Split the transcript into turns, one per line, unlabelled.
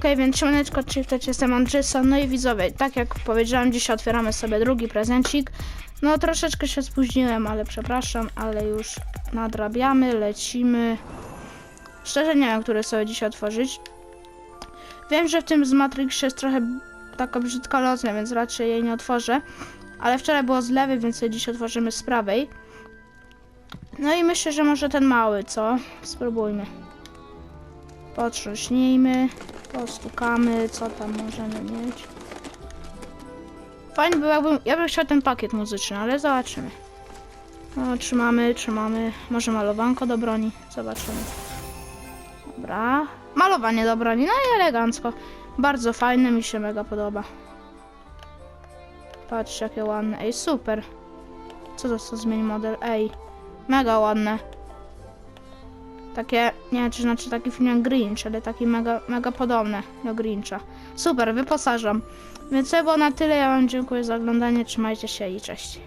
Okej, więc siemaneczko, czyli to jestem Andrzejsa, no i widzowie, tak jak powiedziałem, dzisiaj otwieramy sobie drugi prezencik. No troszeczkę się spóźniłem, ale przepraszam, ale już nadrabiamy, lecimy. Szczerze nie wiem, który sobie dzisiaj otworzyć. Wiem, że w tym z Matrix jest trochę taka brzydka lotnia, więc raczej jej nie otworzę. Ale wczoraj było z lewej, więc jej dziś otworzymy z prawej. No i myślę, że może ten mały, co? Spróbujmy. Potrząśnijmy, postukamy, co tam możemy mieć. Fajnie by jakbym, ja bym chciał ten pakiet muzyczny, ale zobaczymy. No, trzymamy, trzymamy. Może malowanko do broni, zobaczymy. Dobra. Malowanie do broni, no i elegancko. Bardzo fajne, mi się mega podoba. Patrz, jakie ładne. Ej, super. Co to za zmień model? Ej, mega ładne. Takie, nie wiem czy znaczy taki film jak Grinch, ale taki mega, mega podobny do Grincha. Super, wyposażam. Więc to było na tyle, ja wam dziękuję za oglądanie, trzymajcie się i cześć.